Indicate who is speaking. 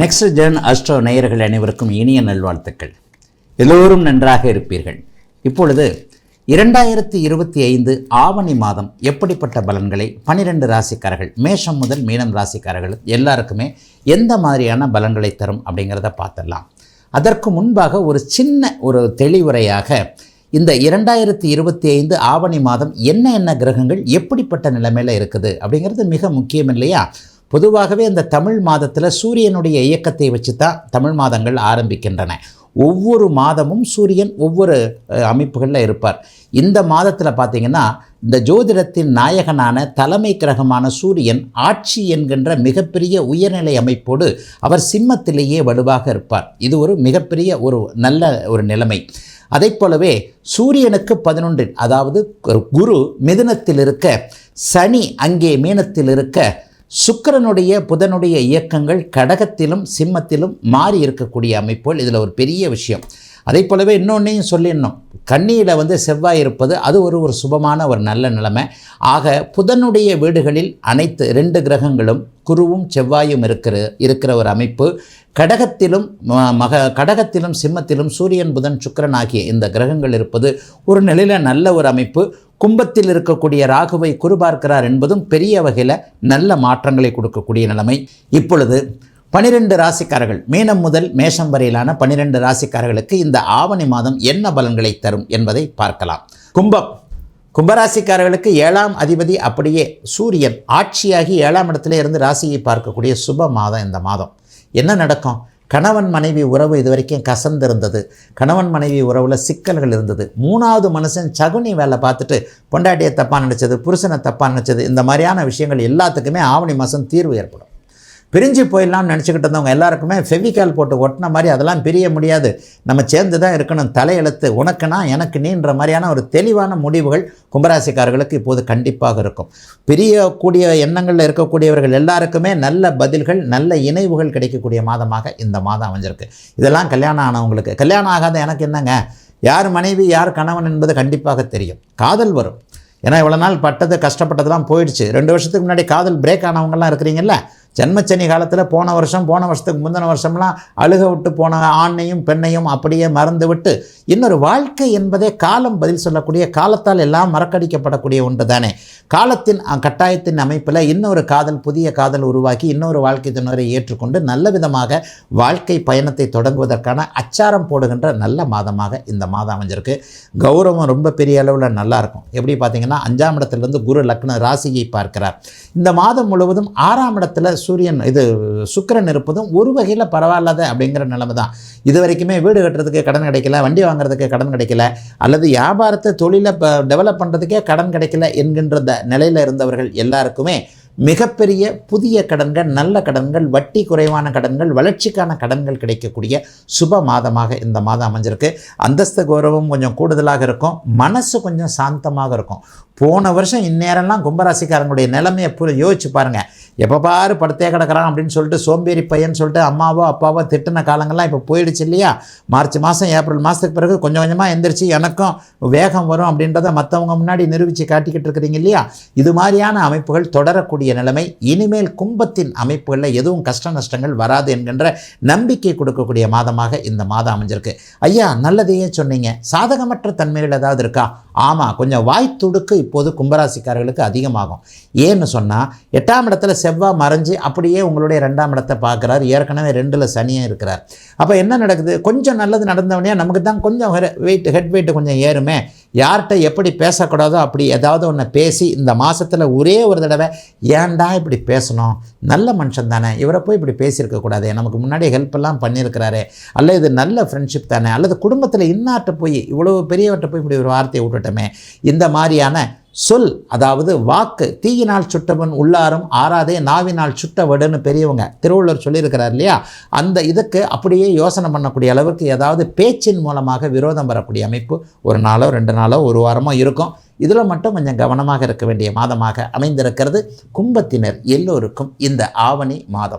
Speaker 1: Next gen astro நேயர்கள் அனைவருக்கும் இனிய நல்வாழ்த்துக்கள். எல்லோரும் நன்றாக இருப்பீர்கள். இப்பொழுது இரண்டாயிரத்தி இருபத்தி ஐந்து ஆவணி மாதம் எப்படிப்பட்ட பலன்களை பனிரெண்டு ராசிக்காரர்கள் மேஷம் முதல் மீனம் ராசிக்காரர்கள் எல்லாருக்குமே எந்த மாதிரியான பலன்களை தரும் அப்படிங்கிறத பார்த்துடலாம். அதற்கு முன்பாக ஒரு சின்ன ஒரு தெளிவுரையாக இந்த இரண்டாயிரத்தி இருபத்தி ஐந்து ஆவணி மாதம் என்ன என்ன கிரகங்கள் எப்படிப்பட்ட நிலைமையில் இருக்குது அப்படிங்கிறது மிக முக்கியம் இல்லையா? பொதுவாகவே அந்த தமிழ் மாதத்தில் சூரியனுடைய இயக்கத்தை வச்சு தான் தமிழ் மாதங்கள் ஆரம்பிக்கின்றன. ஒவ்வொரு மாதமும் சூரியன் ஒவ்வொரு அமைப்புகளில் இருப்பார். இந்த மாதத்தில் பார்த்திங்கன்னா இந்த ஜோதிடத்தின் நாயகனான தலைமை கிரகமான சூரியன் ஆட்சி என்கின்ற மிகப்பெரிய உயர்நிலை அமைப்போடு அவர் சிம்மத்திலேயே வலுவாக இருப்பார். இது ஒரு மிகப்பெரிய ஒரு நல்ல ஒரு நிலைமை. அதைப் போலவே சூரியனுக்கு பதினொன்றில் அதாவது குரு மிதுனத்தில் இருக்க சனி அங்கே மீனத்தில் இருக்க சுக்கரனுடைய புதனுடைய இயக்கங்கள் கடகத்திலும் சிம்மத்திலும் மாறி இருக்கக்கூடிய அமைப்புகள் இதில் ஒரு பெரிய விஷயம். அதே போலவே இன்னொன்றையும் சொல்லிடணும். கண்ணியில் வந்து செவ்வாய் இருப்பது அது ஒரு ஒரு சுபமான ஒரு நல்ல நிலைமை. ஆக புதனுடைய வீடுகளில் அனைத்து ரெண்டு கிரகங்களும் குருவும் செவ்வாயும் இருக்கிற இருக்கிற ஒரு அமைப்பு. கடகத்திலும் மக கடகத்திலும் சிம்மத்திலும் சூரியன் புதன் சுக்கரன் ஆகிய இந்த கிரகங்கள் இருப்பது ஒரு நிலையில் நல்ல ஒரு அமைப்பு. கும்பத்தில் இருக்கக்கூடிய ராகுவை குறிபார்க்கிறார் என்பதும் பெரிய வகையில் நல்ல மாற்றங்களை கொடுக்கக்கூடிய நிலைமை. இப்பொழுது பனிரெண்டு ராசிக்காரர்கள் மீனம் முதல் மேஷம் வரையிலான பனிரெண்டு ராசிக்காரர்களுக்கு இந்த ஆவணி மாதம் என்ன பலன்களை தரும் என்பதை பார்க்கலாம். கும்பம். கும்பராசிக்காரர்களுக்கு ஏழாம் அதிபதி அப்படியே சூரியன் ஆட்சியாகி ஏழாம் இடத்துல இருந்து ராசியை பார்க்கக்கூடிய சுப மாதம் இந்த மாதம். என்ன நடக்கும்? கணவன் மனைவி உறவு இது வரைக்கும் கசந்திருந்தது. கணவன் மனைவி உறவில் சிக்கல்கள் இருந்தது. மூணாவது மனுஷன் சகுனி வேலை பார்த்துட்டு பொண்டாட்டியை தப்பாக நினச்சது புருஷனை தப்பாக நினச்சது இந்த மாதிரியான விஷயங்கள் எல்லாத்துக்குமே ஆவணி மாதம் தீர்வு ஏற்படும். பிரிஞ்சு போயிடலாம்னு நினச்சிக்கிட்டு இருந்தவங்க எல்லாருக்குமே ஃபெவிகால் போட்டு ஒட்டின மாதிரி அதெல்லாம் பிரிய முடியாது. நம்ம சேர்ந்து தான் இருக்கணும் தலையெழுத்து உனக்குனா எனக்கு நீன்ற மாதிரியான ஒரு தெளிவான முடிவுகள் கும்பராசிக்காரர்களுக்கு இப்போது கண்டிப்பாக இருக்கும். பிரியக்கூடிய எண்ணங்களில் இருக்கக்கூடியவர்கள் எல்லாருக்குமே நல்ல பதில்கள் நல்ல இணைவுகள் கிடைக்கக்கூடிய மாதமாக இந்த மாதம் அமைஞ்சிருக்கு. இதெல்லாம் கல்யாணம் ஆனவங்களுக்கு கல்யாணம் ஆகாத எனக்கு என்னங்க? யார் மனைவி யார் கணவன் என்பது கண்டிப்பாக தெரியும். காதல் வரும். ஏன்னா இவ்வளோ நாள் பட்டது கஷ்டப்பட்டதெல்லாம் போயிடுச்சு. ரெண்டு வருஷத்துக்கு முன்னாடி காதல் பிரேக் ஆனவங்கலாம் இருக்கிறீங்கல்ல? ஜென்மச்சனி காலத்தில் போன வருஷம் போன வருஷத்துக்கு முந்தின வருஷம்லாம் அழுக விட்டு போன ஆணையும் பெண்ணையும் அப்படியே மறந்து விட்டு இன்னொரு வாழ்க்கை என்பதே காலம் பதில் சொல்லக்கூடிய காலத்தால் எல்லாம் மறக்கடிக்கப்படக்கூடிய ஒன்று தானே காலத்தின் கட்டாயத்தின் அமைப்பில் இன்னொரு காதல் புதிய காதல் உருவாக்கி இன்னொரு வாழ்க்கை துணரை ஏற்றுக்கொண்டு நல்ல விதமாக வாழ்க்கை பயணத்தை தொடங்குவதற்கான அச்சாரம் போடுகின்ற நல்ல மாதமாக இந்த மாதம் அமைஞ்சிருக்கு. கௌரவம் ரொம்ப பெரிய அளவில் நல்லாயிருக்கும் எப்படி பார்த்தீங்கன்னா அஞ்சாம் இடத்துலேருந்து குரு லக்ன ராசியை பார்க்கிறார். இந்த மாதம் முழுவதும் ஆறாம் இடத்துல சூரியன் இது சுக்கிரன் இருப்பதும் ஒரு வகையில் பரவாயில்லாத அப்படிங்கிற நிலைமை தான் இது வரைக்குமே வீடு கட்டுறதுக்கு கடன் கிடைக்கல வண்டி வாங்குறதுக்கு கடன் கிடைக்கல அல்லது வியாபாரத்தை தொழிலை டெவலப் பண்ணுறதுக்கே கடன் கிடைக்கல என்கின்ற நிலையில் இருந்தவர்கள் எல்லாருக்குமே மிகப்பெரிய புதிய கடன்கள் நல்ல கடன்கள் வட்டி குறைவான கடன்கள் வளர்ச்சிக்கான கடன்கள் கிடைக்கக்கூடிய சுப மாதமாக இந்த மாதம் அமைஞ்சிருக்கு. அந்தஸ்து கௌரவம் கொஞ்சம் கூடுதலாக இருக்கும் மனசு கொஞ்சம் சாந்தமாக இருக்கும். போன வருஷம் இந்நேரம்லாம் கும்பராசிக்காரங்களுடைய நிலைமையை புரி யோசிச்சு பாருங்கள் எப்போ பாரு படுத்தே கிடக்கிறான் அப்படின்னு சொல்லிட்டு சோம்பேறி பையன் சொல்லிட்டு அம்மாவோ அப்பாவோ திட்டின காலங்கள்லாம் இப்போ போயிடுச்சு இல்லையா? மார்ச் மாதம் ஏப்ரல் மாதத்துக்கு பிறகு கொஞ்சம் கொஞ்சமாக எந்திரிச்சு எனக்கும் வேகம் வரும் அப்படின்றத மற்றவங்க முன்னாடி நிரூபித்து காட்டிக்கிட்டு இருக்கிறீங்க இல்லையா? இது மாதிரியான அமைப்புகள் தொடரக்கூடிய நிலைமை. இனிமேல் கும்பத்தின் அமைப்புகளில் எதுவும் கஷ்ட நஷ்டங்கள் வராது என்கின்ற நம்பிக்கை கொடுக்கக்கூடிய மாதமாக இந்த மாதம் அமைஞ்சிருக்கு. ஐயா நல்லதையே சொன்னீங்க. சாதகமற்ற தன்மைகள் ஏதாவது இருக்கா? ஆமாம் கொஞ்சம் வாய் துடுக்கு இப்போது கும்பராசிக்காரர்களுக்கு அதிகமாகும். ஏன்னு சொன்னால் எட்டாம் இடத்துல செவ்வாய் மறைஞ்சு அப்படியே உங்களுடைய ரெண்டாம் இடத்தை பார்க்குறாரு. ஏற்கனவே ரெண்டில் சனியாக இருக்கிறார். அப்போ என்ன நடக்குது? கொஞ்சம் நல்லது நடந்தவனே நமக்கு தான் கொஞ்சம் வெயிட் ஹெட் வெயிட் கொஞ்சம் ஏறுமே. யார்கிட்ட எப்படி பேசக்கூடாதோ அப்படி ஏதாவது ஒன்று பேசி இந்த மாதத்தில் ஒரே ஒரு தடவை ஏன்டா இப்படி பேசணும்? நல்ல மனுஷன் தானே. இவரை போய் இப்படி பேசியிருக்கக்கூடாது நமக்கு முன்னாடி ஹெல்ப் எல்லாம் அல்லது அல்ல இது நல்ல ஃப்ரெண்ட்ஷிப் தானே. அல்லது குடும்பத்தில் இன்னாட்ட போய் இவ்வளோ பெரியவர்கிட்ட போய் இப்படி ஒரு வார்த்தையை விட்டுட்டோமே இந்த மாதிரியான சொல் அதாவது வாக்கு தீயினால் சுட்டவன் உள்ளாரும் ஆறாதே நாவினால் சுட்டவடுன்னு பெரியவங்க திருவள்ளுவர் சொல்லியிருக்கிறார் இல்லையா? அந்த இதுக்கு அப்படியே யோசனை பண்ணக்கூடிய அளவுக்கு ஏதாவது பேச்சின் மூலமாக விரோதம் வரக்கூடிய அமைப்பு ஒரு நாளோ ரெண்டு நாளோ ஒரு வாரமோ இருக்கும். இதில் மட்டும் கொஞ்சம் கவனமாக இருக்க வேண்டிய மாதமாக அமைந்திருக்கிறது. கும்பத்தினர் எல்லோருக்கும் இந்த ஆவணி மாதம்.